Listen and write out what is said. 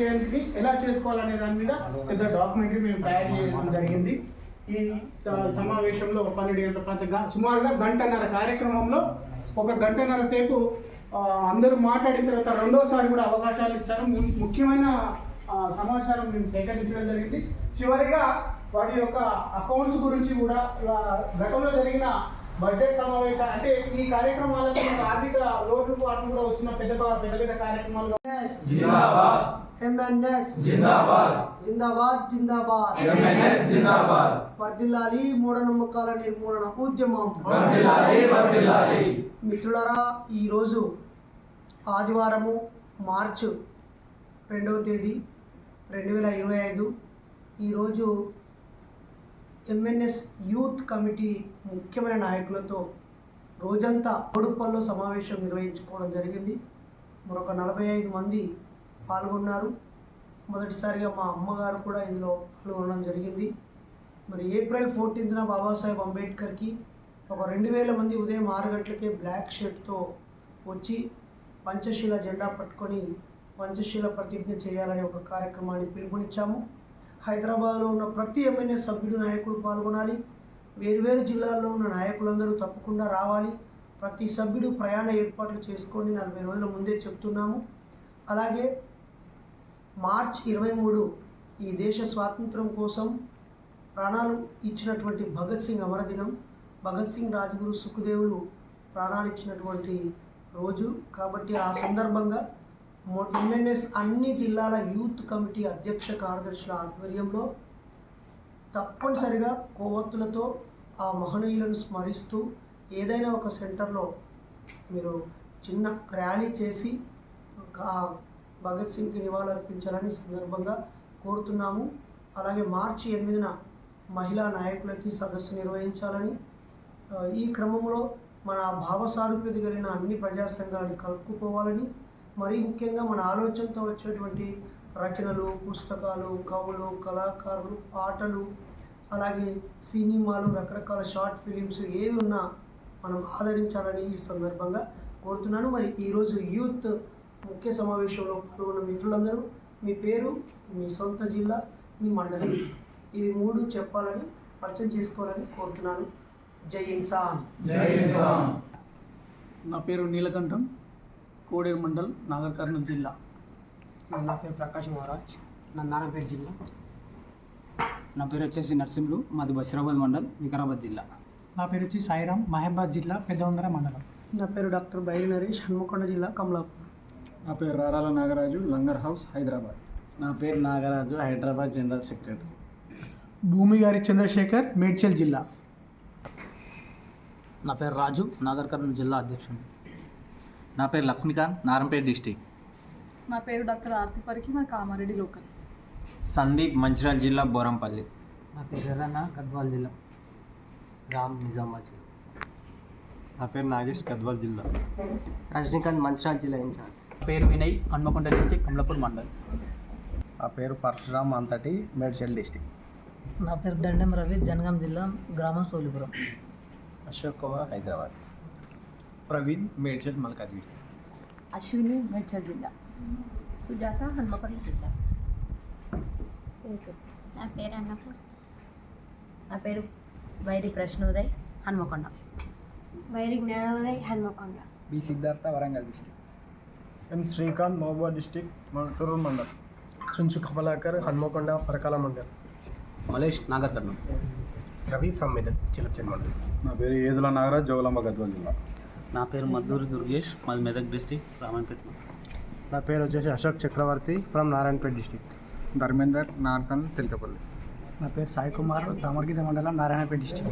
చేయడానికి ఎలా చేసుకోవాలనే దాని మీద పెద్ద డాక్యుమెంటరీ మేము తయారు చేయడం జరిగింది. ఈ సమావేశంలో పన్నెండు గంటల పంత సుమారుగా గంటన్నర కార్యక్రమంలో ఒక గంటన్నర సేపు అందరూ మాట్లాడిన తర్వాత రెండోసారి కూడా అవకాశాలు ఇచ్చారు. ముఖ్యమైన సమాచారం మేము సేకరించడం జరిగింది. చివరిగా వాటి యొక్క అకౌంట్స్ గురించి కూడా గతంలో జరిగిన బడ్జెట్ సమావేశం అంటే ఈ కార్యక్రమాలకు ఆర్థిక లోటు పాటు కూడా వచ్చిన పెద్ద పెద్ద పెద్ద కార్యక్రమాలు. ఎంఎన్ఎస్ జిందాబాద్. జిందాబాద్ జిందాబాద్. ఎంఎన్ఎస్ జిందాబాద్. వర్ధిల్లాలి మూఢనమ్మకాల నిర్మూలన ఉద్యమం. వర్ధిల్లాలి వర్ధిల్లాలి మిత్రులరా ఈరోజు ఆదివారము మార్చు రెండవ తేదీ రెండు వేల ఇరవై ఐదు. ఈరోజు ఎంఎన్ఎస్ యూత్ కమిటీ ముఖ్యమైన నాయకులతో రోజంతా కోడుపల్లో సమావేశం నిర్వహించుకోవడం జరిగింది. మరొక నలభై ఐదు మంది పాల్గొన్నారు. మొదటిసారిగా మా అమ్మగారు కూడా ఇందులో పాల్గొనడం జరిగింది. మరి ఏప్రిల్ ఫోర్టీన్త్న బాబాసాహెబ్ అంబేద్కర్కి ఒక రెండు వేల మంది ఉదయం ఆరు గంటలకే బ్లాక్ షర్ట్తో వచ్చి పంచశీల జెండా పట్టుకొని పంచశీల ప్రతిజ్ఞ చేయాలనే ఒక కార్యక్రమాన్ని పిలుపునిచ్చాము. హైదరాబాద్లో ఉన్న ప్రతి ఎమ్మెల్యే సభ్యుడు నాయకుడు పాల్గొనాలి. వేరువేరు జిల్లాల్లో ఉన్న నాయకులందరూ తప్పకుండా రావాలి. ప్రతి సభ్యుడు ప్రయాణ ఏర్పాట్లు చేసుకొని నలభై రోజుల ముందే చెప్తున్నాము. అలాగే మార్చ్ ఇరవై మూడు ఈ దేశ స్వాతంత్రం కోసం ప్రాణాలు ఇచ్చినటువంటి భగత్ సింగ్ అమరదినం భగత్ సింగ్ రాజగురు సుఖదేవులు ప్రాణాలు ఇచ్చినటువంటి రోజు. కాబట్టి ఆ సందర్భంగా ఎంఎన్ఎస్ అన్ని జిల్లాల యూత్ కమిటీ అధ్యక్ష కార్యదర్శుల ఆధ్వర్యంలో తప్పనిసరిగా కొవ్వొత్తులతో ఆ మహనీయులను స్మరిస్తూ ఏదైనా ఒక సెంటర్లో మీరు చిన్న ర్యాలీ చేసి భగత్ సింగ్కి నివాళులర్పించాలని సందర్భంగా కోరుతున్నాము. అలాగే మార్చి ఎనిమిదిన మహిళా నాయకులకి సదస్సు నిర్వహించాలని ఈ క్రమంలో మన భావ సారూప్యత కలిగిన అన్ని ప్రజా సంఘాలను కలుపుకోవాలని మరీ ముఖ్యంగా మన ఆలోచనతో వచ్చేటువంటి రచనలు పుస్తకాలు కవులు కళాకారులు పాటలు అలాగే సినిమాలు రకరకాల షార్ట్ ఫిలిమ్స్ ఏవి ఉన్నా మనం ఆదరించాలని ఈ సందర్భంగా కోరుతున్నాను. మరి ఈరోజు యూత్ ముఖ్య సమావేశంలో పాల్గొన్న మిత్రులందరూ మీ పేరు మీ సొంత జిల్లా మీ మండలం. ఇవి మూడు చెప్పాలని పరిచయం చేసుకోవాలని కోరుతున్నాను. జై ఇన్సాన్ జై ఇన్సాన్ నా పేరు నీలకంఠం కోడేరు మండల్ నాగర్ కర్నూలు జిల్లా. నా పేరు ప్రకాష్ మహారాజ్ నా నారాయణపేట జిల్లా. నా పేరు వచ్చేసి నర్సింహులు మాది బషీరాబాద్ మండల్ వికారాబాద్ జిల్లా. నా పేరు వచ్చి సాయిరామ్ మహబాద్ జిల్లా పెద్దవంగర మండలం. నా పేరు డాక్టర్ బైరి నరేష్ హన్మకొండ జిల్లా కమలాపూర్. నా పేరు రారాల నాగరాజు లంగర్ హౌస్ హైదరాబాద్. నా పేరు నాగరాజు హైదరాబాద్ జనరల్ సెక్రటరీ. భూమి గారి చంద్రశేఖర్ మేడ్చల్ జిల్లా. నా పేరు రాజు నాగర్ కర్నూలు జిల్లా అధ్యక్షుడు. నా పేరు లక్ష్మీకాంత్ నారంపేట డిస్టిక్. నా పేరు డాక్టర్ ఆర్తి పరికి మా కామారెడ్డి లోకల్. సందీప్ మంచిర్యాల జిల్లా బోరంపల్లి. నా పేరు ఎర్రన్న గద్వాల్ జిల్లా. రామ్ నిజామాబాద్ జిల్లా. నా పేరు నాగేష్ గద్వాల్ జిల్లా. రజనీకాంత్ మంచిర్యాల జిల్లా ఇన్ఛార్జ్ పేరు వినయ్ హన్మకొండ డిస్టిక్ కమలాపూర్ మండల్. నా పేరు పరశురామ్ అంతటి మేడ్చల్ డిస్టిక్. నా పేరు దండం రవి జనగాం జిల్లా గ్రామం సోలిపురం. అశోక్ కుమార్ హైదరాబాద్. ప్రవీణ్ మేడ్చల్ మల్కాజ్గిరి. అశ్విని మేడ్చల్ జిల్లా. సుజాత హన్మకొండ జిల్లా. నా పేరు అన్నపూర్. నా పేరు వైరి ప్రశ్నోదయ్ హన్మకొండ. వైరి జ్ఞానోదయ్ Hanamkonda B Siddhartha Warangal district M Srikanth Mehbooba district Thorrur mandal Chunchu Kamalakar Hanamkonda Parakala mandal Mallesh Nagar Kurnool Ravi from Medak చిలచల్ మండల్ నా పేరు ఏదుల నాగరాజ్ జోగులాంబ గద్వాల్ జిల్లా. నా పేరు మద్దూరి దుర్గేష్ మాది మెదక్ డిస్టిక్ రామాయణపేట నా పేరు వచ్చేసి అశోక్ చక్రవర్తి ఫ్రమ్ నారాయణపేట డిస్టిక్ ధర్మేందర్ నార్కన్ తెలకపల్లి నా పేరు సాయి కుమార్ దామర్గిద మండలం నారాయణపేట డిస్టిక్